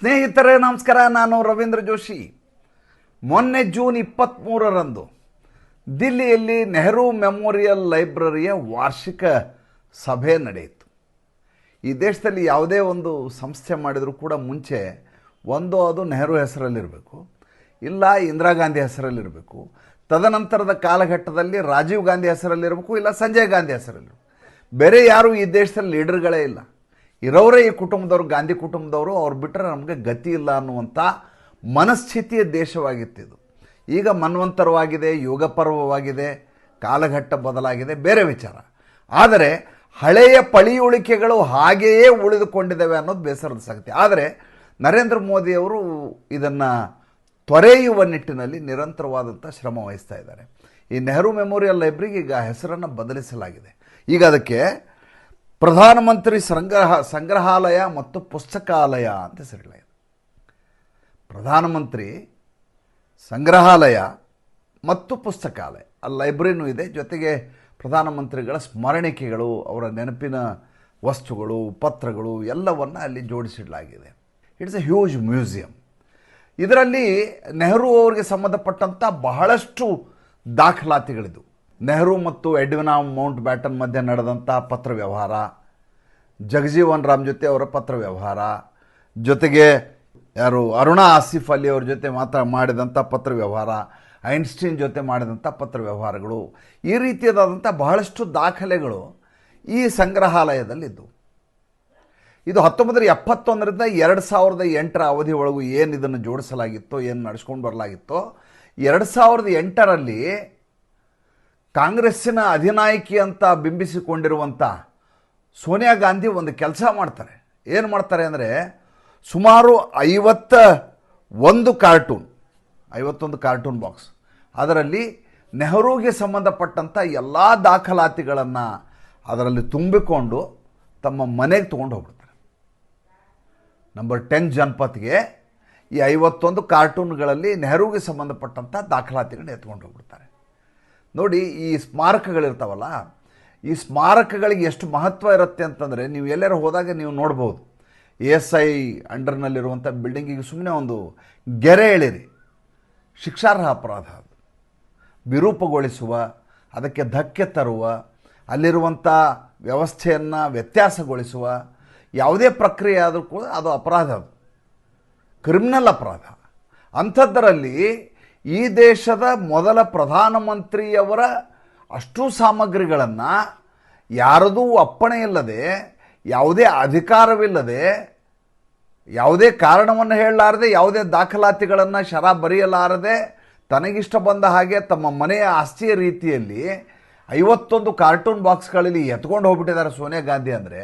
ಸ್ನೇಹಿತರೇ, ನಮಸ್ಕಾರ. ನಾನು ರವೀಂದ್ರ ಜೋಶಿ. ಮೊನ್ನೆ ಜೂನ್ ಇಪ್ಪತ್ತ್ಮೂರರಂದು ದಿಲ್ಲಿಯಲ್ಲಿ ನೆಹರು ಮೆಮೋರಿಯಲ್ ಲೈಬ್ರರಿಯ ವಾರ್ಷಿಕ ಸಭೆ ನಡೆಯಿತು. ಈ ದೇಶದಲ್ಲಿ ಯಾವುದೇ ಒಂದು ಸಂಸ್ಥೆ ಮಾಡಿದರೂ ಕೂಡ ಮುಂಚೆ ಒಂದು ಅದು ನೆಹರು ಹೆಸರಲ್ಲಿರಬೇಕು, ಇಲ್ಲ ಇಂದಿರಾ ಗಾಂಧಿ ಹೆಸರಲ್ಲಿರಬೇಕು, ತದನಂತರದ ಕಾಲಘಟ್ಟದಲ್ಲಿ ರಾಜೀವ್ ಗಾಂಧಿ ಹೆಸರಲ್ಲಿರಬೇಕು, ಇಲ್ಲ ಸಂಜಯ್ ಗಾಂಧಿ ಹೆಸರಲ್ಲಿರಬೇಕು. ಬೇರೆ ಯಾರೂ ಈ ದೇಶದಲ್ಲಿ ಲೀಡರ್ಗಳೇ ಇಲ್ಲ. ಇರೋರೇ ಈ ಕುಟುಂಬದವರು, ಗಾಂಧಿ ಕುಟುಂಬದವರು, ಅವ್ರು ಬಿಟ್ಟರೆ ನಮಗೆ ಗತಿ ಇಲ್ಲ ಅನ್ನುವಂಥ ಮನಸ್ಥಿತಿಯ ದೇಶವಾಗಿತ್ತಿದು ಈಗ ಮನ್ವಂತರವಾಗಿದೆ ಯೋಗ ಪರ್ವವಾಗಿದೆ ಕಾಲಘಟ್ಟ ಬದಲಾಗಿದೆ, ಬೇರೆ ವಿಚಾರ. ಆದರೆ ಹಳೆಯ ಪಳಿಯುಳಿಕೆಗಳು ಹಾಗೆಯೇ ಉಳಿದುಕೊಂಡಿದ್ದಾವೆ ಅನ್ನೋದು ಬೇಸರದ ಸಂಗತಿ. ಆದರೆ ನರೇಂದ್ರ ಮೋದಿಯವರು ಇದನ್ನು ತೊರೆಯುವ ನಿಟ್ಟಿನಲ್ಲಿ ನಿರಂತರವಾದಂಥ ಶ್ರಮ ವಹಿಸ್ತಾ ಇದ್ದಾರೆ. ಈ ನೆಹರು ಮೆಮೋರಿಯಲ್ ಲೈಬ್ರರಿಗೆ ಈಗ ಹೆಸರನ್ನು ಬದಲಿಸಲಾಗಿದೆ. ಈಗ ಅದಕ್ಕೆ ಪ್ರಧಾನಮಂತ್ರಿ ಸಂಗ್ರಹ ಸಂಗ್ರಹಾಲಯ ಮತ್ತು ಪುಸ್ತಕಾಲಯ ಅಂತ ಹೆಸರಿಡಲಾಗಿದೆ ಪ್ರಧಾನಮಂತ್ರಿ ಸಂಗ್ರಹಾಲಯ ಮತ್ತು ಪುಸ್ತಕಾಲಯ. ಅಲ್ಲಿ ಲೈಬ್ರರಿನೂ ಇದೆ. ಜೊತೆಗೆ ಪ್ರಧಾನಮಂತ್ರಿಗಳ ಸ್ಮರಣಿಕೆಗಳು, ಅವರ ನೆನಪಿನ ವಸ್ತುಗಳು, ಪತ್ರಗಳು, ಎಲ್ಲವನ್ನು ಅಲ್ಲಿ ಜೋಡಿಸಿಡಲಾಗಿದೆ. ಇಟ್ಸ್ ಎ ಹ್ಯೂಜ್ ಮ್ಯೂಸಿಯಂ ಇದರಲ್ಲಿ ನೆಹರು ಅವರಿಗೆ ಸಂಬಂಧಪಟ್ಟಂಥ ಬಹಳಷ್ಟು ದಾಖಲಾತಿಗಳಿದು ನೆಹರು ಮತ್ತು ಎಡ್ವಿನಾ ಮೌಂಟ್ ಬ್ಯಾಟನ್ ಮಧ್ಯೆ ನಡೆದಂಥ ಪತ್ರ ವ್ಯವಹಾರ, ಜಗಜೀವನ್ ರಾಮ್ ಜೊತೆ ಅವರ ಪತ್ರ ವ್ಯವಹಾರ, ಜೊತೆಗೆ ಯಾರು ಅರುಣಾ ಆಸಿಫ್ ಅಲಿ ಅವ್ರ ಜೊತೆ ಮಾತ್ರ ಮಾಡಿದಂಥ ಪತ್ರ ವ್ಯವಹಾರ, ಐನ್ಸ್ಟೀನ್ ಜೊತೆ ಮಾಡಿದಂಥ ಪತ್ರ ವ್ಯವಹಾರಗಳು, ಈ ರೀತಿಯಾದಂಥ ಬಹಳಷ್ಟು ದಾಖಲೆಗಳು ಈ ಸಂಗ್ರಹಾಲಯದಲ್ಲಿದ್ದವು ಇದು ಹತ್ತೊಂಬತ್ತರ ಎಪ್ಪತ್ತೊಂದರಿಂದ ಎರಡು ಸಾವಿರದ ಎಂಟರ ಅವಧಿ ಒಳಗೂ ಏನು ಇದನ್ನು ಜೋಡಿಸಲಾಗಿತ್ತೋ, ಏನು ನಡೆಸ್ಕೊಂಡು ಬರಲಾಗಿತ್ತೋ, ಎರಡು ಸಾವಿರದ ಎಂಟರಲ್ಲಿ ಕಾಂಗ್ರೆಸ್ಸಿನ ಅಧಿನಾಯಕಿ ಅಂತ ಬಿಂಬಿಸಿಕೊಂಡಿರುವಂಥ ಸೋನಿಯಾ ಗಾಂಧಿ ಒಂದು ಕೆಲಸ ಮಾಡ್ತಾರೆ. ಏನು ಮಾಡ್ತಾರೆ ಅಂದರೆ ಸುಮಾರು ಐವತ್ತ ಒಂದು ಕಾರ್ಟೂನ್, ಐವತ್ತೊಂದು ಕಾರ್ಟೂನ್ ಬಾಕ್ಸ್. ಅದರಲ್ಲಿ ನೆಹರೂಗೆ ಸಂಬಂಧಪಟ್ಟಂಥ ಎಲ್ಲ ದಾಖಲಾತಿಗಳನ್ನು ಅದರಲ್ಲಿ ತುಂಬಿಕೊಂಡು ತಮ್ಮ ಮನೆಗೆ ತೊಗೊಂಡು ಹೋಗ್ಬಿಡ್ತಾರೆ. ನಂಬರ್ ಟೆನ್ ಜನಪತ್ಗೆ ಈ ಐವತ್ತೊಂದು ಕಾರ್ಟೂನ್ಗಳಲ್ಲಿ ನೆಹರೂಗೆ ಸಂಬಂಧಪಟ್ಟಂಥ ದಾಖಲಾತಿಗಳನ್ನ ಎತ್ಕೊಂಡು ಹೋಗ್ಬಿಡ್ತಾರೆ. ನೋಡಿ, ಈ ಸ್ಮಾರಕಗಳಿರ್ತಾವಲ್ಲ, ಈ ಸ್ಮಾರಕಗಳಿಗೆ ಎಷ್ಟು ಮಹತ್ವ ಇರುತ್ತೆ ಅಂತಂದರೆ, ನೀವು ಎಲ್ಲರೂ ಹೋದಾಗ ನೀವು ನೋಡ್ಬೋದು. ಎ ಎಸ್ ಐ ಅಂಡರ್ನಲ್ಲಿರುವಂಥ ಬಿಲ್ಡಿಂಗಿಗೆ ಸುಮ್ಮನೆ ಒಂದು ಗೆರೆ ಎಳಿರಿ ಶಿಕ್ಷಾರ್ಹ ಅಪರಾಧ ಅದು. ವಿರೂಪಗೊಳಿಸುವ, ಅದಕ್ಕೆ ಧಕ್ಕೆ ತರುವ, ಅಲ್ಲಿರುವಂಥ ವ್ಯವಸ್ಥೆಯನ್ನು ವ್ಯತ್ಯಾಸಗೊಳಿಸುವ, ಯಾವುದೇ ಪ್ರಕ್ರಿಯೆ ಆದರೂ ಕೂಡ ಅದು ಅಪರಾಧ ಅದು. ಕ್ರಿಮಿನಲ್ ಅಪರಾಧ. ಅಂಥದ್ದರಲ್ಲಿ ಈ ದೇಶದ ಮೊದಲ ಪ್ರಧಾನಮಂತ್ರಿಯವರ ಅಷ್ಟು ಸಾಮಗ್ರಿಗಳನ್ನು ಯಾರದೂ ಅಪ್ಪಣೆ ಇಲ್ಲದೆ, ಯಾವುದೇ ಅಧಿಕಾರವಿಲ್ಲದೆ, ಯಾವುದೇ ಕಾರಣವನ್ನು ಹೇಳಲಾರದೆ, ಯಾವುದೇ ದಾಖಲಾತಿಗಳನ್ನು ಶರ ಬರೆಯಲಾರದೆ, ತನಗಿಷ್ಟ ಬಂದ ಹಾಗೆ ತಮ್ಮ ಮನೆಯ ಆಸ್ತಿಯ ರೀತಿಯಲ್ಲಿ ಐವತ್ತೊಂದು ಕಾರ್ಟೂನ್ ಬಾಕ್ಸ್ಗಳಲ್ಲಿ ಎತ್ಕೊಂಡು ಹೋಗ್ಬಿಟ್ಟಿದ್ದಾರೆ ಸೋನಿಯಾ ಗಾಂಧಿ ಅಂದರೆ,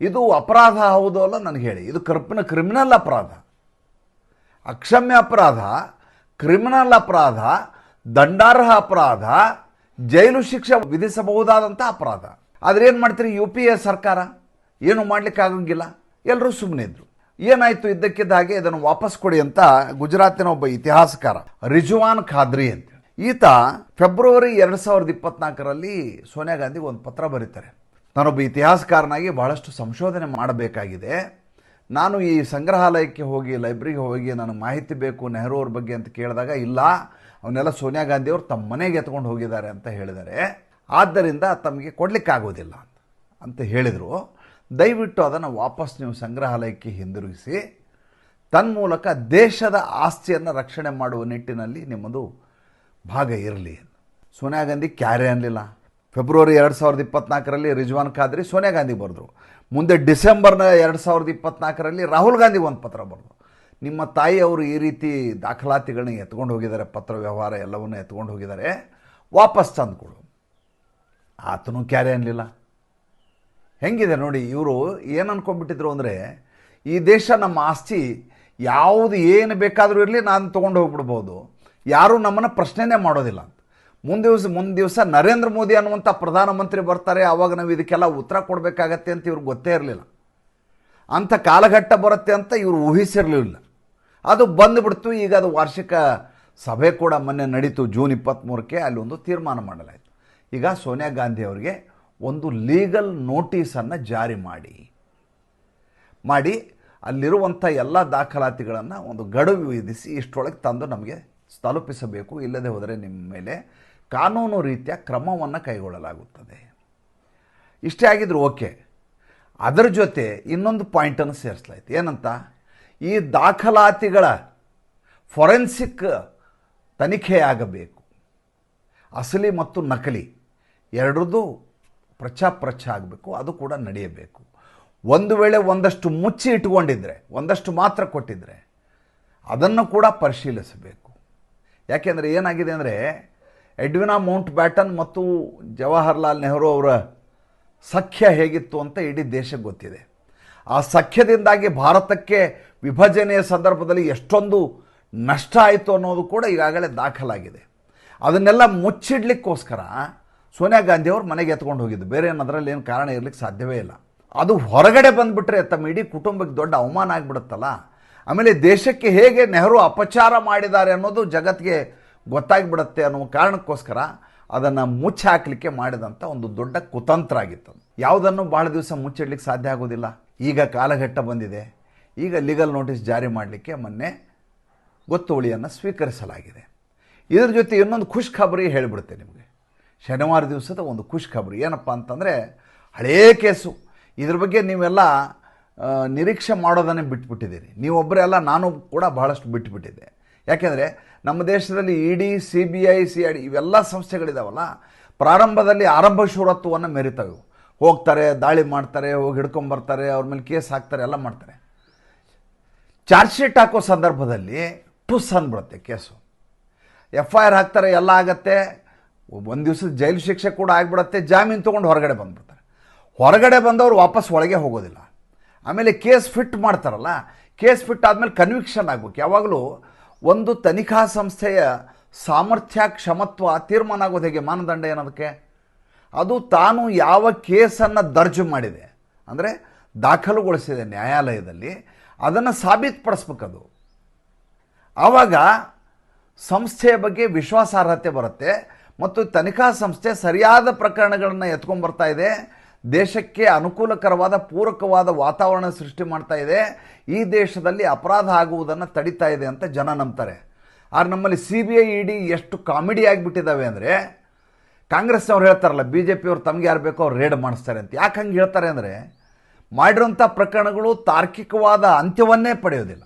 ಇದು ಅಪರಾಧ ಹೌದು ಅಲ್ಲ ನನಗೆ ಹೇಳಿ. ಇದು ಕರ್ಪಿನ ಕ್ರಿಮಿನಲ್ ಅಪರಾಧ. ಅಕ್ಷಮ್ಯ ಅಪರಾಧ. ಕ್ರಿಮಿನಲ್ ಅಪರಾಧ, ದಂಡಾರ್ಹ ಅಪರಾಧ, ಜೈಲು ಶಿಕ್ಷೆ ವಿಧಿಸಬಹುದಾದಂಥ ಅಪರಾಧ. ಆದರೆ ಏನು ಮಾಡ್ತೀರಿ, ಯು ಪಿ ಎ ಸರ್ಕಾರ? ಏನು ಮಾಡ್ಲಿಕ್ಕೆ ಆಗಂಗಿಲ್ಲ. ಎಲ್ಲರೂ ಸುಮ್ಮನೆ ಇದ್ರು. ಏನಾಯಿತು ಇದ್ದಕ್ಕಿದ್ದ ಹಾಗೆ ಇದನ್ನು ವಾಪಸ್ ಕೊಡಿ ಅಂತ ಗುಜರಾತಿನ ಒಬ್ಬ ಇತಿಹಾಸಕಾರ ರಿಜುವಾನ್ ಖಾದ್ರಿ ಅಂತ. ಈತ ಫೆಬ್ರವರಿ ಎರಡು ಸಾವಿರದ ಇಪ್ಪತ್ನಾಲ್ಕರಲ್ಲಿ ಸೋನಿಯಾ ಗಾಂಧಿಗೆ ಒಂದು ಪತ್ರ ಬರೀತಾರೆ. ನಾನೊಬ್ಬ ಇತಿಹಾಸಕಾರನಾಗಿ ಬಹಳಷ್ಟು ಸಂಶೋಧನೆ ಮಾಡಬೇಕಾಗಿದೆ. ನಾನು ಈ ಸಂಗ್ರಹಾಲಯಕ್ಕೆ ಹೋಗಿ, ಲೈಬ್ರರಿಗೆ ಹೋಗಿ ನನಗೆ ಮಾಹಿತಿ ಬೇಕು ನೆಹರು ಅವ್ರ ಬಗ್ಗೆ ಅಂತ ಕೇಳಿದಾಗ, ಇಲ್ಲ, ಅವನ್ನೆಲ್ಲ ಸೋನಿಯಾ ಗಾಂಧಿಯವರು ತಮ್ಮ ಮನೆಗೆ ಎತ್ಕೊಂಡು ಹೋಗಿದ್ದಾರೆ ಅಂತ ಹೇಳಿದ್ದಾರೆ ಆದ್ದರಿಂದ ತಮಗೆ ಕೊಡಲಿಕ್ಕಾಗೋದಿಲ್ಲ ಅಂತ ಅಂತ ಹೇಳಿದರು. ದಯವಿಟ್ಟು ಅದನ್ನು ವಾಪಸ್ ನೀವು ಸಂಗ್ರಹಾಲಯಕ್ಕೆ ಹಿಂದಿರುಗಿಸಿ, ತನ್ಮೂಲಕ ದೇಶದ ಆಸ್ತಿಯನ್ನು ರಕ್ಷಣೆ ಮಾಡುವ ನಿಟ್ಟಿನಲ್ಲಿ ನಿಮ್ಮದು ಭಾಗ ಇರಲಿ ಸೋನಿಯಾ ಗಾಂಧಿ ಕ್ಯಾರೇ ಅನ್ನಲಿಲ್ಲ ಫೆಬ್ರವರಿ ಎರಡು ಸಾವಿರದ ಇಪ್ಪತ್ನಾಲ್ಕರಲ್ಲಿ ರಿಜ್ವಾನ್ ಖಾದ್ರಿ ಸೋನಿಯಾ ಗಾಂಧಿ ಬರೆದ್ರು. ಮುಂದೆ ಡಿಸೆಂಬರ್ನ ಎರಡು ಸಾವಿರದ ಇಪ್ಪತ್ನಾಲ್ಕರಲ್ಲಿ ರಾಹುಲ್ ಗಾಂಧಿ ಒಂದು ಪತ್ರ ಬರೆದ್ರು. ನಿಮ್ಮ ತಾಯಿ ಅವರು ಈ ರೀತಿ ದಾಖಲಾತಿಗಳನ್ನ ಎತ್ಕೊಂಡು ಹೋಗಿದ್ದಾರೆ, ಪತ್ರ ವ್ಯವಹಾರ ಎಲ್ಲವನ್ನೂ ಎತ್ಕೊಂಡು ಹೋಗಿದ್ದಾರೆ. ವಾಪಸ್ ತಂದು ಕೊಡು ಆತನು ಕ್ಯಾರೆ ಅನ್ನಲಿಲ್ಲ ಹೆಂಗಿದೆ ನೋಡಿ, ಇವರು ಏನು ಅನ್ಕೊಂಡ್ಬಿಟ್ಟಿದ್ರು ಅಂದರೆ, ಈ ದೇಶ ನಮ್ಮ ಆಸ್ತಿ, ಯಾವುದು ಏನು ಬೇಕಾದರೂ ಇರಲಿ ನಾನು ತೊಗೊಂಡು ಹೋಗ್ಬಿಡ್ಬೋದು. ಯಾರೂ ನಮ್ಮನ್ನು ಪ್ರಶ್ನೆನೇ ಮಾಡೋದಿಲ್ಲ. ಮುಂದೆ ದಿವಸ ಮುಂದೆ ದಿವಸ ನರೇಂದ್ರ ಮೋದಿ ಅನ್ನುವಂಥ ಪ್ರಧಾನಮಂತ್ರಿ ಬರ್ತಾರೆ ಆವಾಗ ನಾವು ಇದಕ್ಕೆಲ್ಲ ಉತ್ತರ ಕೊಡಬೇಕಾಗತ್ತೆ ಅಂತ ಇವ್ರಿಗೆ ಗೊತ್ತೇ ಇರಲಿಲ್ಲ. ಅಂಥ ಕಾಲಘಟ್ಟ ಬರುತ್ತೆ ಅಂತ ಇವರು ಊಹಿಸಿರಲಿಲ್ಲ. ಅದು ಬಂದುಬಿಡ್ತು, ಈಗ ಅದು ವಾರ್ಷಿಕ ಸಭೆ ಕೂಡ ಮೊನ್ನೆ ನಡೀತು, ಜೂನ್ ಇಪ್ಪತ್ತ್ಮೂರಕ್ಕೆ ಅಲ್ಲಿ ಒಂದು ತೀರ್ಮಾನ ಮಾಡಲಾಯಿತು. ಈಗ ಸೋನಿಯಾ ಗಾಂಧಿ ಅವರಿಗೆ ಒಂದು ಲೀಗಲ್ ನೋಟಿಸನ್ನು ಜಾರಿ ಮಾಡಿ. ಮಾಡಿ ಅಲ್ಲಿರುವಂಥ ಎಲ್ಲ ದಾಖಲಾತಿಗಳನ್ನು ಒಂದು ಗಡುವು ವಿಧಿಸಿ ಇಷ್ಟರೊಳಗೆ ತಂದು ನಮಗೆ ತಲುಪಿಸಬೇಕು, ಇಲ್ಲದೆ ಹೋದರೆ ನಿಮ್ಮ ಮೇಲೆ ಕಾನೂನು ರೀತಿಯ ಕ್ರಮವನ್ನು ಕೈಗೊಳ್ಳಲಾಗುತ್ತದೆ. ಇಷ್ಟೇ ಆಗಿದ್ರು ಓಕೆ. ಅದರ ಜೊತೆ ಇನ್ನೊಂದು ಪಾಯಿಂಟನ್ನು ಸೇರಿಸ್ಲಾಯ್ತು. ಏನಂತ? ಈ ದಾಖಲಾತಿಗಳ ಫೊರೆನ್ಸಿಕ್ ತನಿಖೆಯಾಗಬೇಕು. ಅಸಲಿ ಮತ್ತು ನಕಲಿ ಎರಡರದ್ದು ಪ್ರಚಾಪ್ರಚ ಆಗಬೇಕು. ಅದು ಕೂಡ ನಡೆಯಬೇಕು. ಒಂದು ವೇಳೆ ಒಂದಷ್ಟು ಮುಚ್ಚಿ ಇಟ್ಕೊಂಡಿದ್ರೆ ಒಂದಷ್ಟು ಮಾತ್ರ ಕೊಟ್ಟಿದ್ರೆ ಅದನ್ನು ಕೂಡ ಪರಿಶೀಲಿಸಬೇಕು. ಯಾಕೆಂದರೆ ಏನಾಗಿದೆ ಅಂದರೆ ಎಡ್ವಿನಾ ಮೌಂಟ್ ಬ್ಯಾಟನ್ ಮತ್ತು ಜವಾಹರ್ಲಾಲ್ ನೆಹರು ಅವರ ಸಖ್ಯ ಹೇಗಿತ್ತು ಅಂತ ಇಡೀ ದೇಶಕ್ಕೆ ಗೊತ್ತಿದೆ. ಆ ಸಖ್ಯದಿಂದಾಗಿ ಭಾರತಕ್ಕೆ ವಿಭಜನೆಯ ಸಂದರ್ಭದಲ್ಲಿ ಎಷ್ಟೊಂದು ನಷ್ಟ ಆಯಿತು ಅನ್ನೋದು ಕೂಡ ಈಗಾಗಲೇ ದಾಖಲಾಗಿದೆ. ಅದನ್ನೆಲ್ಲ ಮುಚ್ಚಿಡ್ಲಿಕ್ಕೋಸ್ಕರ ಸೋನಿಯಾ ಗಾಂಧಿ ಅವರು ಮನೆಗೆ ಎತ್ಕೊಂಡು ಹೋಗಿದ್ದು. ಬೇರೆ ಅದರಲ್ಲಿ ಏನು ಕಾರಣ ಇರಲಿಕ್ಕೆ ಸಾಧ್ಯವೇ ಇಲ್ಲ. ಅದು ಹೊರಗಡೆ ಬಂದುಬಿಟ್ರೆ ತಮ್ಮ ಇಡೀ ಕುಟುಂಬಕ್ಕೆ ದೊಡ್ಡ ಅವಮಾನ ಆಗಿಬಿಡುತ್ತಲ್ಲ? ಆಮೇಲೆ ದೇಶಕ್ಕೆ ಹೇಗೆ ನೆಹರು ಅಪಚಾರ ಮಾಡಿದ್ದಾರೆ ಅನ್ನೋದು ಜಗತ್ತಿಗೆ ಗೊತ್ತಾಗ್ಬಿಡುತ್ತೆ ಅನ್ನೋ ಕಾರಣಕ್ಕೋಸ್ಕರ ಅದನ್ನು ಮುಚ್ಚಿ ಹಾಕಲಿಕ್ಕೆ ಮಾಡಿದಂಥ ಒಂದು ದೊಡ್ಡ ಕುತಂತ್ರ ಆಗಿತ್ತು. ಯಾವುದನ್ನು ಭಾಳ ದಿವಸ ಮುಚ್ಚಿಡ್ಲಿಕ್ಕೆ ಸಾಧ್ಯ ಆಗೋದಿಲ್ಲ. ಈಗ ಕಾಲಘಟ್ಟ ಬಂದಿದೆ. ಈಗ ಲೀಗಲ್ ನೋಟಿಸ್ ಜಾರಿ ಮಾಡಲಿಕ್ಕೆ ಮೊನ್ನೆ ಗೊತ್ತುವಳಿಯನ್ನು ಸ್ವೀಕರಿಸಲಾಗಿದೆ. ಇದರ ಜೊತೆ ಇನ್ನೊಂದು ಖುಷ್ ಖಬರಿ ಹೇಳಿಬಿಡುತ್ತೆ ನಿಮಗೆ. ಶನಿವಾರ ದಿವಸದ ಒಂದು ಖುಷ್ ಖಬರಿ ಏನಪ್ಪ ಅಂತಂದರೆ ಹಳೇ ಕೇಸು. ಇದ್ರ ಬಗ್ಗೆ ನೀವೆಲ್ಲ ನಿರೀಕ್ಷೆ ಮಾಡೋದನ್ನೇ ಬಿಟ್ಬಿಟ್ಟಿದ್ದೀರಿ. ನೀವೊಬ್ಬರೆಲ್ಲ ನಾನು ಕೂಡ ಬಹಳಷ್ಟು ಬಿಟ್ಟುಬಿಟ್ಟಿದ್ದೆ ಯಾಕೆಂದರೆ ನಮ್ಮ ದೇಶದಲ್ಲಿ E D, C B I, C I D ಇವೆಲ್ಲ ಸಂಸ್ಥೆಗಳಿದಾವಲ್ಲ, ಪ್ರಾರಂಭದಲ್ಲಿ ಆರಂಭ ಶೂರತ್ವವನ್ನು ಮೆರಿತವೆ. ಹೋಗ್ತಾರೆ, ದಾಳಿ ಮಾಡ್ತಾರೆ, ಹೋಗಿ ಹಿಡ್ಕೊಂಬರ್ತಾರೆ, ಅವ್ರ ಮೇಲೆ ಕೇಸ್ ಹಾಕ್ತಾರೆ, ಎಲ್ಲ ಮಾಡ್ತಾರೆ. ಚಾರ್ಜ್ ಶೀಟ್ ಹಾಕೋ ಸಂದರ್ಭದಲ್ಲಿ ಟುಸ್ ಅಂದ್ಬಿಡುತ್ತೆ ಕೇಸು. ಎಫ್ ಐ ಆರ್ ಹಾಕ್ತಾರೆ, ಎಲ್ಲ ಆಗತ್ತೆ. ಒಂದು ದಿವಸದ ಜೈಲು ಶಿಕ್ಷೆ ಕೂಡ ಆಗಿಬಿಡತ್ತೆ, ಜಾಮೀನು ತೊಗೊಂಡು ಹೊರಗಡೆ ಬಂದ್ಬಿಡ್ತಾರೆ. ಹೊರಗಡೆ ಬಂದವರು ವಾಪಸ್ ಒಳಗೆ ಹೋಗೋದಿಲ್ಲ. ಆಮೇಲೆ ಕೇಸ್ ಫಿಟ್ ಮಾಡ್ತಾರಲ್ಲ, ಕೇಸ್ ಫಿಟ್ ಆದಮೇಲೆ ಕನ್ವಿಕ್ಷನ್ ಆಗ್ಬೇಕು. ಯಾವಾಗಲೂ ಒಂದು ತನಿಖಾ ಸಂಸ್ಥೆಯ ಸಾಮರ್ಥ್ಯ ಕ್ಷಮತ್ವ ತೀರ್ಮಾನ ಆಗೋದು ಹೇಗೆ? ಮಾನದಂಡ ಏನದಕ್ಕೆ? ಅದು ತಾನು ಯಾವ ಕೇಸನ್ನು ದರ್ಜು ಮಾಡಿದೆ. ಅಂದರೆ ದಾಖಲುಗೊಳಿಸಿದೆ ನ್ಯಾಯಾಲಯದಲ್ಲಿ ಅದನ್ನು ಸಾಬೀತುಪಡಿಸ್ಬೇಕದು. ಆವಾಗ ಸಂಸ್ಥೆಯ ಬಗ್ಗೆ ವಿಶ್ವಾಸಾರ್ಹತೆ ಬರುತ್ತೆ ಮತ್ತು ತನಿಖಾ ಸಂಸ್ಥೆ ಸರಿಯಾದ ಪ್ರಕರಣಗಳನ್ನು ಎತ್ಕೊಂಡ್ಬರ್ತಾ ಇದೆ. ದೇಶಕ್ಕೆ ಅನುಕೂಲಕರವಾದ ಪೂರಕವಾದ ವಾತಾವರಣ ಸೃಷ್ಟಿ ಮಾಡ್ತಾ ಇದೆ. ಈ ದೇಶದಲ್ಲಿ ಅಪರಾಧ ಆಗುವುದನ್ನು ತಡಿತಾ ಇದೆ ಅಂತ ಜನ ನಂಬ್ತಾರೆ. ಆದ್ರೆ ನಮ್ಮಲ್ಲಿ C B I, E D ಎಷ್ಟು ಕಾಮಿಡಿ ಆಗಿಬಿಟ್ಟಿದ್ದಾವೆ ಅಂದರೆ ಕಾಂಗ್ರೆಸ್ನವ್ರು ಹೇಳ್ತಾರಲ್ಲ, ಬಿ ಜೆ ಪಿಯವ್ರು ತಮಗೆ ಯಾರು ಬೇಕೋ ಅವ್ರು ರೇಡ್ ಮಾಡಿಸ್ತಾರೆ ಅಂತ. ಯಾಕೆ ಹಂಗೆ ಹೇಳ್ತಾರೆ ಅಂದರೆ ಮಾಡಿರೋಂಥ ಪ್ರಕರಣಗಳು ತಾರ್ಕಿಕವಾದ ಅಂತ್ಯವನ್ನೇ ಪಡೆಯೋದಿಲ್ಲ.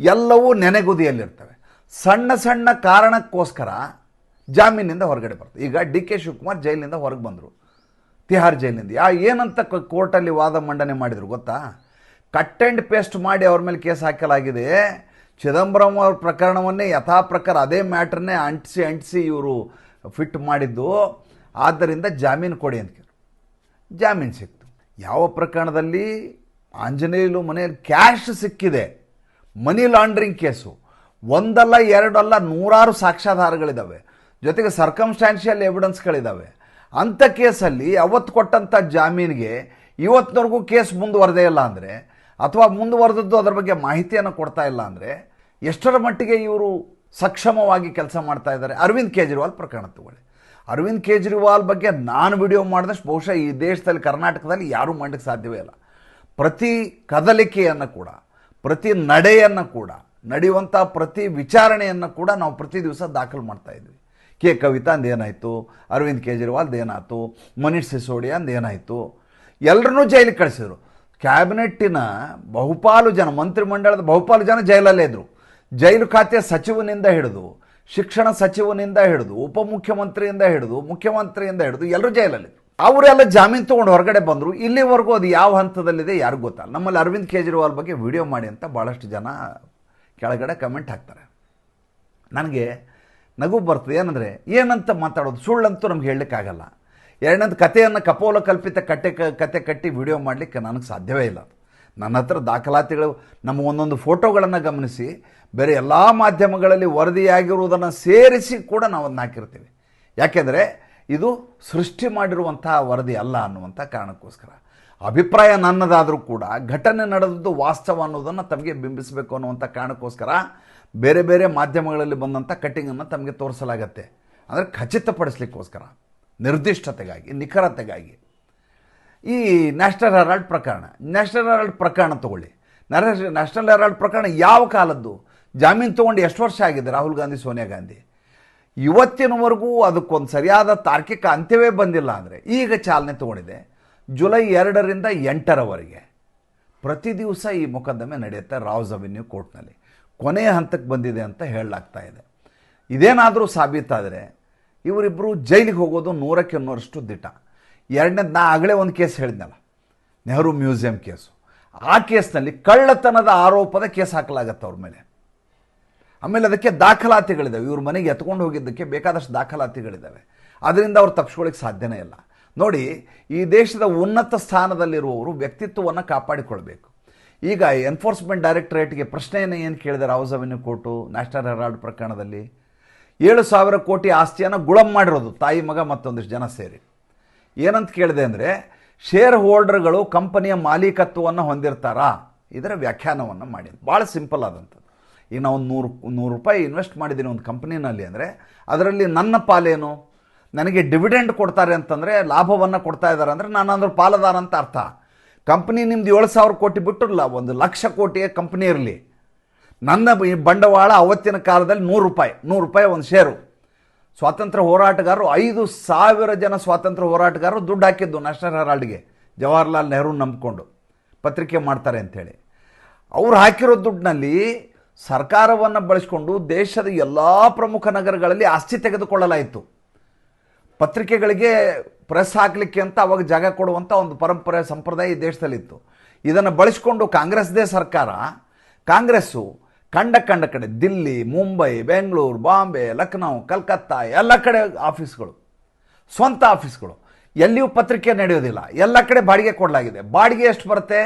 ಎಲ್ಲವೂ ನೆನೆಗುದಿಯಲ್ಲಿರ್ತವೆ. ಸಣ್ಣ ಸಣ್ಣ ಕಾರಣಕ್ಕೋಸ್ಕರ ಜಾಮೀನಿಂದ ಹೊರಗಡೆ ಬರ್ತದೆ. ಈಗ ಡಿ ಕೆ ಶಿವಕುಮಾರ್ ಜೈಲಿನಿಂದ ಹೊರಗೆ ಬಂದರು. ತಿಹಾರ್ ಜೈಲಿನಿಂದ ಆ ಏನಂತ ಕೋರ್ಟಲ್ಲಿ ವಾದ ಮಂಡನೆ ಮಾಡಿದರು ಗೊತ್ತಾ? ಕಟ್ ಆ್ಯಂಡ್ ಪೇಸ್ಟ್ ಮಾಡಿ ಅವ್ರ ಮೇಲೆ ಕೇಸ್ ಹಾಕಲಾಗಿದೆ. ಚಿದಂಬರಂ ಅವ್ರ ಪ್ರಕರಣವನ್ನೇ ಯಥಾ ಪ್ರಕಾರ ಅದೇ ಮ್ಯಾಟ್ರನ್ನೇ ಅಂಟಿಸಿ ಅಂಟಿಸಿ ಇವರು ಫಿಟ್ ಮಾಡಿದ್ದು. ಆದ್ದರಿಂದ ಜಾಮೀನು ಕೊಡಿ ಅಂತ ಕೇಳಿ ಜಾಮೀನು ಸಿಕ್ತು. ಯಾವ ಪ್ರಕರಣದಲ್ಲಿ? ಆಂಜನೇಯಲು ಮನೆಯಲ್ಲಿ ಕ್ಯಾಶ್ ಸಿಕ್ಕಿದೆ. Money laundering case. ಒಂದಲ್ಲ ಎರಡಲ್ಲ ನೂರಾರು ಸಾಕ್ಷ್ಯಾಧಾರಗಳಿದ್ದಾವೆ ಜೊತೆಗೆ ಸರ್ಕಮ್ಸ್ಟ್ಯಾನ್ಷಿಯಲ್ ಎವಿಡೆನ್ಸ್ಗಳಿದ್ದಾವೆ ಅಂಥ ಕೇಸಲ್ಲಿ ಅವತ್ತು ಕೊಟ್ಟಂಥ ಜಾಮೀನಿಗೆ ಇವತ್ತಿನವರೆಗೂ ಕೇಸ್ ಮುಂದುವರೆದೇ ಇಲ್ಲ ಅಂದರೆ, ಅಥವಾ ಮುಂದುವರೆದದ್ದು ಅದರ ಬಗ್ಗೆ ಮಾಹಿತಿಯನ್ನು ಕೊಡ್ತಾ ಇಲ್ಲ ಅಂದರೆ, ಎಷ್ಟರ ಮಟ್ಟಿಗೆ ಇವರು ಸಕ್ಷಮವಾಗಿ ಕೆಲಸ ಮಾಡ್ತಾ ಇದ್ದಾರೆ? ಅರವಿಂದ್ ಕೇಜ್ರಿವಾಲ್ ಪ್ರಕರಣ ತಗೊಳ್ಳಿ. ಅರವಿಂದ್ ಕೇಜ್ರಿವಾಲ್ ಬಗ್ಗೆ ನಾನು ವಿಡಿಯೋ ಮಾಡಿದಷ್ಟು ಬಹುಶಃ ಈ ದೇಶದಲ್ಲಿ, ಕರ್ನಾಟಕದಲ್ಲಿ ಯಾರೂ ಮಾಡಲಿಕ್ಕೆ ಸಾಧ್ಯವೇ ಇಲ್ಲ. ಪ್ರತಿ ಕದಲಿಕೆಯನ್ನು ಕೂಡ, ಪ್ರತಿ ನಡೆಯನ್ನು ಕೂಡ ನಡೆಯುವಂಥ ಪ್ರತಿ ವಿಚಾರಣೆಯನ್ನು ಕೂಡ ನಾವು ಪ್ರತಿ ದಿವಸ ದಾಖಲು ಮಾಡ್ತಾ ಇದ್ವಿ. ಕೆ ಕವಿತಾ ಏನಾಯಿತು? ಅರವಿಂದ್ ಕೇಜ್ರಿವಾಲ್ದು ಏನಾಯಿತು? ಮನೀಶ್ ಸಿಸೋಡಿಯಾಂದು ಏನಾಯಿತು? ಎಲ್ಲರನ್ನೂ ಜೈಲಿಗೆ ಕಳಿಸಿದ್ರು. ಕ್ಯಾಬಿನೆಟ್ಟಿನ ಬಹುಪಾಲು ಜನ, ಮಂತ್ರಿಮಂಡಲದ ಬಹುಪಾಲು ಜನ ಜೈಲಲ್ಲೇ ಇದ್ದರು ಜೈಲು ಖಾತೆ ಸಚಿವನಿಂದ ಹಿಡಿದು, ಶಿಕ್ಷಣ ಸಚಿವನಿಂದ ಹಿಡಿದು, ಉಪಮುಖ್ಯಮಂತ್ರಿಯಿಂದ ಹಿಡಿದು, ಮುಖ್ಯಮಂತ್ರಿಯಿಂದ ಹಿಡಿದು ಎಲ್ಲರೂ ಜೈಲಲ್ಲಿ ಅವರೆಲ್ಲ ಜಾಮೀನು ತೊಗೊಂಡು ಹೊರಗಡೆ ಬಂದರು. ಇಲ್ಲಿವರೆಗೂ ಅದು ಯಾವ ಹಂತದಲ್ಲಿದೆ ಯಾರಿಗೂ ಗೊತ್ತಲ್ಲ. ನಮ್ಮಲ್ಲಿ ಅರವಿಂದ್ ಕೇಜ್ರಿವಾಲ್ ಬಗ್ಗೆ ವಿಡಿಯೋ ಮಾಡಿ ಅಂತ ಭಾಳಷ್ಟು ಜನ ಕೆಳಗಡೆ ಕಮೆಂಟ್ ಹಾಕ್ತಾರೆ. ನನಗೆ ನಗು ಬರ್ತದೆ. ಏನಂದರೆ, ಏನಂತ ಮಾತಾಡೋದು? ಸುಳ್ಳಂತೂ ನಮ್ಗೆ ಹೇಳಲಿಕ್ಕಾಗಲ್ಲ. ಎರಡನೇದು, ಕಥೆಯನ್ನು ಕಪೋಲ ಕಲ್ಪಿತ ಕಟ್ಟೆ ಕತೆ ಕಟ್ಟಿ ವಿಡಿಯೋ ಮಾಡಲಿಕ್ಕೆ ನನಗೆ ಸಾಧ್ಯವೇ ಇಲ್ಲ. ನನ್ನ ಹತ್ರ ದಾಖಲಾತಿಗಳು, ನಮ್ಮ ಒಂದೊಂದು ಫೋಟೋಗಳನ್ನು ಗಮನಿಸಿ, ಬೇರೆ ಎಲ್ಲ ಮಾಧ್ಯಮಗಳಲ್ಲಿ ವರದಿಯಾಗಿರುವುದನ್ನು ಸೇರಿಸಿ ಕೂಡ ನಾವು ಅದನ್ನ ಹಾಕಿರ್ತೀವಿ. ಯಾಕೆಂದರೆ, ಇದು ಸೃಷ್ಟಿ ಮಾಡಿರುವಂತಹ ವರದಿ ಅಲ್ಲ ಅನ್ನುವಂಥ ಕಾರಣಕ್ಕೋಸ್ಕರ. ಅಭಿಪ್ರಾಯ ನನ್ನದಾದರೂ ಕೂಡ, ಘಟನೆ ನಡೆದದ್ದು ವಾಸ್ತವ ಅನ್ನೋದನ್ನು ತಮಗೆ ಬಿಂಬಿಸಬೇಕು ಅನ್ನುವಂಥ ಕಾರಣಕ್ಕೋಸ್ಕರ ಬೇರೆ ಬೇರೆ ಮಾಧ್ಯಮಗಳಲ್ಲಿ ಬಂದಂಥ ಕಟ್ಟಿಂಗನ್ನು ತಮಗೆ ತೋರಿಸಲಾಗತ್ತೆ. ಅಂದರೆ ಖಚಿತಪಡಿಸ್ಲಿಕ್ಕೋಸ್ಕರ, ನಿರ್ದಿಷ್ಟತೆಗಾಗಿ, ನಿಖರತೆಗಾಗಿ. ಈ ನ್ಯಾಷನಲ್ ಹೆರಾಲ್ಡ್ ಪ್ರಕರಣ ನ್ಯಾಷನಲ್ ಹೆರಾಲ್ಡ್ ಪ್ರಕರಣ ತಗೊಳ್ಳಿ. ನ್ಯಾಷನಲ್ ಹೆರಾಲ್ಡ್ ಪ್ರಕರಣ ಯಾವ ಕಾಲದ್ದು? ಜಾಮೀನು ತೊಗೊಂಡು ಎಷ್ಟು ವರ್ಷ ಆಗಿದೆ ರಾಹುಲ್ ಗಾಂಧಿ, ಸೋನಿಯಾ ಗಾಂಧಿ? ಇವತ್ತಿನವರೆಗೂ ಅದಕ್ಕೊಂದು ಸರಿಯಾದ ತಾರ್ಕಿಕ ಅಂತ್ಯವೇ ಬಂದಿಲ್ಲ ಅಂದರೆ ಈಗ ಚಾಲನೆ ತಗೊಂಡಿದೆ. ಜುಲೈ ಎರಡರಿಂದ ಎಂಟರವರೆಗೆ ಪ್ರತಿ ದಿವಸ ಈ ಮೊಕದ್ದಮೆ ನಡೆಯುತ್ತೆ ರಾವ್ಸ್ ಅವೆನ್ಯೂ ಕೋರ್ಟ್ನಲ್ಲಿ. ಕೊನೆಯ ಹಂತಕ್ಕೆ ಬಂದಿದೆ ಅಂತ ಹೇಳಲಾಗ್ತಾ ಇದೆ. ಇದೇನಾದರೂ ಸಾಬೀತಾದರೆ ಇವರಿಬ್ಬರು ಜೈಲಿಗೆ ಹೋಗೋದು ನೂರಕ್ಕೆ ನೂರಷ್ಟು ದಿಟ ಎರಡನೇದು ನಾ ಆಗಲೇ ಒಂದು ಕೇಸ್ ಹೇಳಿದ್ನಲ್ಲ, ನೆಹರು ಮ್ಯೂಸಿಯಂ ಕೇಸು. ಆ ಕೇಸ್ನಲ್ಲಿ ಕಳ್ಳತನದ ಆರೋಪದ ಕೇಸ್ ಹಾಕಲಾಗತ್ತೆ ಅವ್ರ ಮೇಲೆ. ಆಮೇಲೆ ಅದಕ್ಕೆ ದಾಖಲಾತಿಗಳಿದ್ದಾವೆ ಇವ್ರ ಮನೆಗೆ ಎತ್ಕೊಂಡು ಹೋಗಿದ್ದಕ್ಕೆ ಬೇಕಾದಷ್ಟು ದಾಖಲಾತಿಗಳಿದ್ದಾವೆ ಅದರಿಂದ ಅವ್ರು ತಪ್ಪಿಸ್ಕೊಳ್ಳಿಕ್ಕೆ ಸಾಧ್ಯನೇ ಇಲ್ಲ. ನೋಡಿ, ಈ ದೇಶದ ಉನ್ನತ ಸ್ಥಾನದಲ್ಲಿರುವವರು ವ್ಯಕ್ತಿತ್ವವನ್ನು ಕಾಪಾಡಿಕೊಳ್ಬೇಕು. ಈಗ ಎನ್ಫೋರ್ಸ್ಮೆಂಟ್ ಡೈರೆಕ್ಟರೇಟ್ಗೆ ಪ್ರಶ್ನೆಯನ್ನು ಏನು ಕೇಳಿದ್ದಾರೆ House Avenue court National Herald ಪ್ರಕರಣದಲ್ಲಿ? ಏಳು ಸಾವಿರ ಕೋಟಿ ಆಸ್ತಿಯನ್ನು ಗುಳಮ್ ಮಾಡಿರೋದು, ತಾಯಿ, ಮಗ ಮತ್ತೊಂದಿಷ್ಟು ಜನ ಸೇರಿ. ಏನಂತ ಕೇಳಿದೆ ಅಂದರೆ ಶೇರ್ ಹೋಲ್ಡರ್ಗಳು ಕಂಪನಿಯ ಮಾಲೀಕತ್ವವನ್ನು ಹೊಂದಿರ್ತಾರಾ? ಇದರ ವ್ಯಾಖ್ಯಾನವನ್ನು ಮಾಡಿ ಭಾಳ ಸಿಂಪಲ್ ಆದಂಥದ್ದು. ಈಗ ನಾವು ನೂರು ನೂರು ರೂಪಾಯಿ ಇನ್ವೆಸ್ಟ್ ಮಾಡಿದ್ದೀನಿ ಒಂದು ಕಂಪ್ನಿನಲ್ಲಿ ಅಂದರೆ, ಅದರಲ್ಲಿ ನನ್ನ ಪಾಲೇನು? ನನಗೆ ಡಿವಿಡೆಂಡ್ ಕೊಡ್ತಾರೆ ಅಂತಂದರೆ, ಲಾಭವನ್ನು ಕೊಡ್ತಾ ಇದ್ದಾರೆ ಅಂದರೆ ನಾನು ಅದ್ರ ಪಾಲುದಾರ ಅಂತ ಅರ್ಥ. ಕಂಪ್ನಿ ನಿಮ್ದು ಏಳು ಸಾವಿರ ಕೋಟಿ ಬಿಟ್ಟಿರಲ್ಲ, ಒಂದು ಲಕ್ಷ ಕೋಟಿಯ ಕಂಪ್ನಿ ಇರಲಿ. ನನ್ನ ಬಂಡವಾಳ ಅವತ್ತಿನ ಕಾಲದಲ್ಲಿ ನೂರು ರೂಪಾಯಿ ನೂರು ರೂಪಾಯಿ ಒಂದು ಷೇರು ಸ್ವಾತಂತ್ರ್ಯ ಹೋರಾಟಗಾರರು, ಐದು ಸಾವಿರ ಜನ ಸ್ವಾತಂತ್ರ್ಯ ಹೋರಾಟಗಾರರು ದುಡ್ಡು ಹಾಕಿದ್ದು ನ್ಯಾಷನಲ್ ಹೆರಾಲ್ಡ್ಗೆ, ಜವಾಹರ್ಲಾಲ್ ನೆಹರು ನಂಬಿಕೊಂಡು. ಪತ್ರಿಕೆ ಮಾಡ್ತಾರೆ ಅಂಥೇಳಿ. ಅವ್ರು ಹಾಕಿರೋ ದುಡ್ಡಿನಲ್ಲಿ ಸರ್ಕಾರವನ್ನು ಬಳಸ್ಕೊಂಡು ದೇಶದ ಎಲ್ಲ ಪ್ರಮುಖ ನಗರಗಳಲ್ಲಿ ಆಸ್ತಿ ತೆಗೆದುಕೊಳ್ಳಲಾಯಿತು. ಪತ್ರಿಕೆಗಳಿಗೆ ಪ್ರೆಸ್ ಹಾಕಲಿಕ್ಕೆ ಅಂತ ಅವಾಗ ಜಾಗ ಕೊಡುವಂಥ ಒಂದು ಪರಂಪರೆ ಸಂಪ್ರದಾಯ ಈ ದೇಶದಲ್ಲಿತ್ತು. ಇದನ್ನು ಬಳಸಿಕೊಂಡು ಕಾಂಗ್ರೆಸ್ದೇ ಸರ್ಕಾರ, ಕಾಂಗ್ರೆಸ್ಸು ಕಂಡ ಕಂಡ ಕಡೆ ದಿಲ್ಲಿ, ಮುಂಬೈ, ಬೆಂಗಳೂರು, ಬಾಂಬೆ ಲಖನೌ ಕಲ್ಕತ್ತಾ ಎಲ್ಲ ಕಡೆ ಆಫೀಸ್ಗಳು, ಸ್ವಂತ ಆಫೀಸ್ಗಳು. ಎಲ್ಲಿಯೂ ಪತ್ರಿಕೆ ನಡೆಯೋದಿಲ್ಲ. ಎಲ್ಲ ಕಡೆ ಬಾಡಿಗೆ ಕೊಡಲಾಗಿದೆ. ಬಾಡಿಗೆ ಎಷ್ಟು ಬರುತ್ತೆ?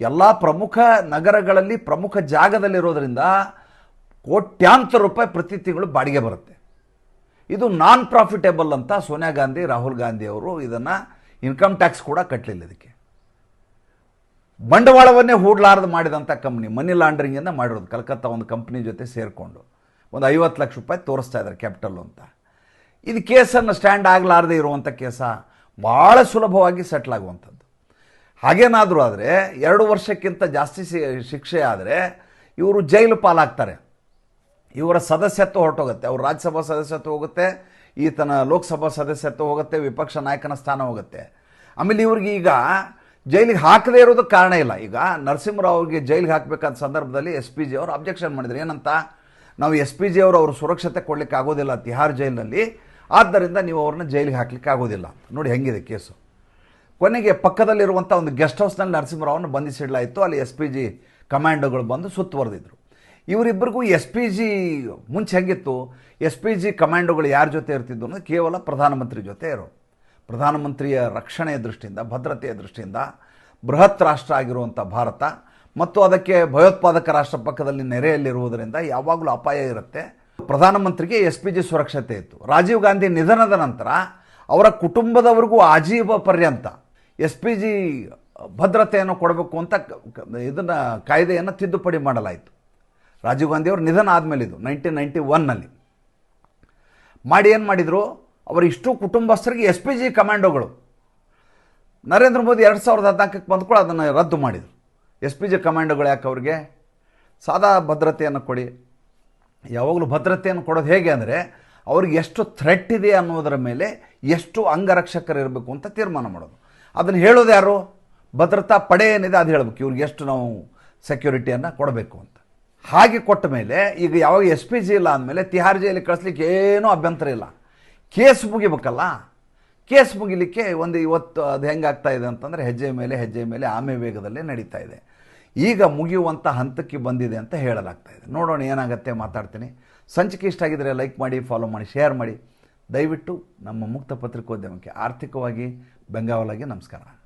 ಎಲ್ಲ ಪ್ರಮುಖ ನಗರಗಳಲ್ಲಿ ಪ್ರಮುಖ ಜಾಗದಲ್ಲಿರೋದ್ರಿಂದ ಕೋಟ್ಯಾಂತರ ರೂಪಾಯಿ ಪ್ರತಿ ತಿಂಗಳು ಬಾಡಿಗೆ ಬರುತ್ತೆ. ಇದು ನಾನ್ ಪ್ರಾಫಿಟೇಬಲ್ ಅಂತ ಸೋನಿಯಾ ಗಾಂಧಿ, ರಾಹುಲ್ ಗಾಂಧಿ ಅವರು ಇದನ್ನು ಇನ್ಕಮ್ ಟ್ಯಾಕ್ಸ್ ಕೂಡ ಕಟ್ಟಲಿಲ್ಲ ಇದಕ್ಕೆ. ಬಂಡವಾಳವನ್ನೇ ಹೂಡ್ಲಾರ್ದು ಮಾಡಿದಂಥ ಕಂಪ್ನಿ ಮನಿ ಲಾಂಡ್ರಿಂಗಿಂದ ಮಾಡಿರೋದು, ಕಲ್ಕತ್ತಾ ಒಂದು ಕಂಪ್ನಿ ಜೊತೆ ಸೇರಿಕೊಂಡು. ಒಂದು ಐವತ್ತು ಲಕ್ಷ ರೂಪಾಯಿ ತೋರಿಸ್ತಾ ಇದ್ದಾರೆ ಕ್ಯಾಪಿಟಲ್ ಅಂತ. ಇದು ಕೇಸನ್ನು ಸ್ಟ್ಯಾಂಡ್ ಆಗಲಾರದೆ ಇರುವಂಥ ಕೇಸ ಭಾಳ ಸುಲಭವಾಗಿ ಸೆಟ್ಲ್ ಆಗುವಂಥದ್ದು. ಹಾಗೇನಾದರೂ ಆದರೆ ಎರಡು ವರ್ಷಕ್ಕಿಂತ ಜಾಸ್ತಿ ಶಿಕ್ಷೆ ಆದರೆ ಇವರು ಜೈಲು ಪಾಲಾಗ್ತಾರೆ. ಇವರ ಸದಸ್ಯತ್ವ ಹೊರಟೋಗುತ್ತೆ. ಅವ್ರ ರಾಜ್ಯಸಭಾ ಸದಸ್ಯತ್ವ ಹೋಗುತ್ತೆ, ಈತನ ಲೋಕಸಭಾ ಸದಸ್ಯತ್ವ ಹೋಗುತ್ತೆ, ವಿಪಕ್ಷ ನಾಯಕನ ಸ್ಥಾನ ಹೋಗುತ್ತೆ. ಆಮೇಲೆ ಇವ್ರಿಗೆ ಈಗ ಜೈಲಿಗೆ ಹಾಕದೇ ಇರೋದಕ್ಕೆ ಕಾರಣ ಇಲ್ಲ. ಈಗ ನರಸಿಂಹರಾವ್ ಅವ್ರಿಗೆ ಜೈಲಿಗೆ ಹಾಕಬೇಕಾದ ಸಂದರ್ಭದಲ್ಲಿ ಎಸ್ ಪಿ ಜಿ ಅವರು ಅಬ್ಜೆಕ್ಷನ್ ಮಾಡಿದ್ರು. ಏನಂತ? ನಾವು ಎಸ್ ಪಿ ಜಿ ಅವರು ಅವ್ರ ಸುರಕ್ಷತೆ ಕೊಡಲಿಕ್ಕೆ ಆಗೋದಿಲ್ಲ ತಿಹಾರ್ ಜೈಲಿನಲ್ಲಿ. ಆದ್ದರಿಂದ ನೀವು ಅವ್ರನ್ನ ಜೈಲಿಗೆ ಹಾಕ್ಲಿಕ್ಕೆ ಆಗೋದಿಲ್ಲ. ನೋಡಿ ಹೆಂಗಿದೆ ಕೇಸು. ಕೊನೆಗೆ ಪಕ್ಕದಲ್ಲಿರುವಂಥ ಒಂದು ಗೆಸ್ಟ್ ಹೌಸ್ನಲ್ಲಿ ನರಸಿಂಹರಾವ್ನ ಬಂಧಿಸಿಡಲಾಯಿತು. ಅಲ್ಲಿ ಎಸ್ ಪಿ ಜಿ ಕಮಾಂಡೋಗಳು ಬಂದು ಸುತ್ತುವರೆದಿದ್ರು ಇವರಿಬ್ಬರಿಗೂ ಎಸ್ ಪಿ ಜಿ ಮುಂಚೆ ಹೆಂಗಿತ್ತು? ಎಸ್ ಪಿ ಜಿ ಕಮಾಂಡೋಗಳು ಯಾರ ಜೊತೆ ಇರ್ತಿದ್ದು ಅನ್ನೋದು ಕೇವಲ ಪ್ರಧಾನಮಂತ್ರಿ ಜೊತೆ ಇರೋ ಪ್ರಧಾನಮಂತ್ರಿಯ ರಕ್ಷಣೆಯ ದೃಷ್ಟಿಯಿಂದ, ಭದ್ರತೆಯ ದೃಷ್ಟಿಯಿಂದ ಬೃಹತ್ ರಾಷ್ಟ್ರ ಆಗಿರುವಂಥ ಭಾರತ ಮತ್ತು ಅದಕ್ಕೆ ಭಯೋತ್ಪಾದಕ ರಾಷ್ಟ್ರ ಪಕ್ಕದಲ್ಲಿ ನೆರೆಯಲ್ಲಿರುವುದರಿಂದ ಯಾವಾಗಲೂ ಅಪಾಯ ಇರುತ್ತೆ. ಪ್ರಧಾನಮಂತ್ರಿಗೆ ಎಸ್ ಪಿ ಜಿ ಸುರಕ್ಷತೆ ಇತ್ತು. ರಾಜೀವ್ ಗಾಂಧಿ ನಿಧನದ ನಂತರ ಅವರ ಕುಟುಂಬದವರಿಗೂ ಆಜೀವ ಪರ್ಯಂತ ಎಸ್ ಪಿ ಜಿ ಭದ್ರತೆಯನ್ನು ಕೊಡಬೇಕು ಅಂತ ಇದನ್ನು ಕಾಯ್ದೆಯನ್ನು ತಿದ್ದುಪಡಿ ಮಾಡಲಾಯಿತು. ರಾಜೀವ್ ಗಾಂಧಿ ಅವರು ನಿಧನ ಆದಮೇಲೆ ಇದು ನೈನ್ಟೀನ್ ನೈಂಟಿ ಒನ್ನಲ್ಲಿ ಮಾಡಿ ಏನು ಮಾಡಿದರು? ಅವರ ಇಷ್ಟು ಕುಟುಂಬಸ್ಥರಿಗೆ ಎಸ್ ಪಿ ಜಿ ಕಮಾಂಡೋಗಳು. ನರೇಂದ್ರ ಮೋದಿ ಎರಡು ಸಾವಿರದ ಹದಿನಾಲ್ಕಕ್ಕೆ ಕೂಡ ಅದನ್ನು ರದ್ದು ಮಾಡಿದರು. ಎಸ್ ಪಿ ಜಿ ಕಮಾಂಡೋಗಳು ಯಾಕೆ ಅವ್ರಿಗೆ? ಸಾದಾ ಭದ್ರತೆಯನ್ನು ಕೊಡಿ. ಯಾವಾಗಲೂ ಭದ್ರತೆಯನ್ನು ಕೊಡೋದು ಹೇಗೆ ಅಂದರೆ, ಅವ್ರಿಗೆ ಎಷ್ಟು ಥ್ರೆಟ್ ಇದೆ ಅನ್ನೋದರ ಮೇಲೆ ಎಷ್ಟು ಅಂಗರಕ್ಷಕರು ಇರಬೇಕು ಅಂತ ತೀರ್ಮಾನ ಮಾಡೋದು. ಅದನ್ನು ಹೇಳೋದು ಯಾರು? ಭದ್ರತಾ ಪಡೆ ಏನಿದೆ ಅದು ಹೇಳಬೇಕು. ಇವ್ರಿಗೆ ಎಷ್ಟು ನಾವು ಸೆಕ್ಯೂರಿಟಿಯನ್ನು ಕೊಡಬೇಕು ಅಂತ. ಹಾಗೆ ಕೊಟ್ಟ ಮೇಲೆ ಈಗ ಯಾವಾಗ ಎಸ್ ಪಿ ಜಿ ಇಲ್ಲ ಅಂದಮೇಲೆ ತಿಹಾರ್ ಜೈಲಿಗೆ ಕಳಿಸ್ಲಿಕ್ಕೆ ಏನೂ ಅಭ್ಯಂತರ ಇಲ್ಲ. ಕೇಸ್ ಮುಗಿಬೇಕಲ್ಲ? ಕೇಸ್ ಮುಗಿಲಿಕ್ಕೆ ಒಂದು ಇವತ್ತು ಅದು ಹೆಂಗಾಗ್ತಾ ಇದೆ ಅಂತಂದರೆ ಹೆಜ್ಜೆ ಮೇಲೆ ಹೆಜ್ಜೆ ಮೇಲೆ ಆಮೆ ವೇಗದಲ್ಲೇ ನಡೀತಾ ಇದೆ. ಈಗ ಮುಗಿಯುವಂಥ ಹಂತಕ್ಕೆ ಬಂದಿದೆ ಅಂತ ಹೇಳಲಾಗ್ತಾ ಇದೆ. ನೋಡೋಣ ಏನಾಗುತ್ತೆ ಮಾತಾಡ್ತೀನಿ. ಸಂಚಿಕೆ ಇಷ್ಟ ಆಗಿದ್ರೆ ಲೈಕ್ ಮಾಡಿ ಫಾಲೋ ಮಾಡಿ ಶೇರ್ ಮಾಡಿ. ದಯವಿಟ್ಟು ನಮ್ಮ ಮುಕ್ತ ಪತ್ರಿಕೋದ್ಯಮಕ್ಕೆ ಆರ್ಥಿಕವಾಗಿ ಬೆಂಗಾವಲಾಗಿ ನಮಸ್ಕಾರ.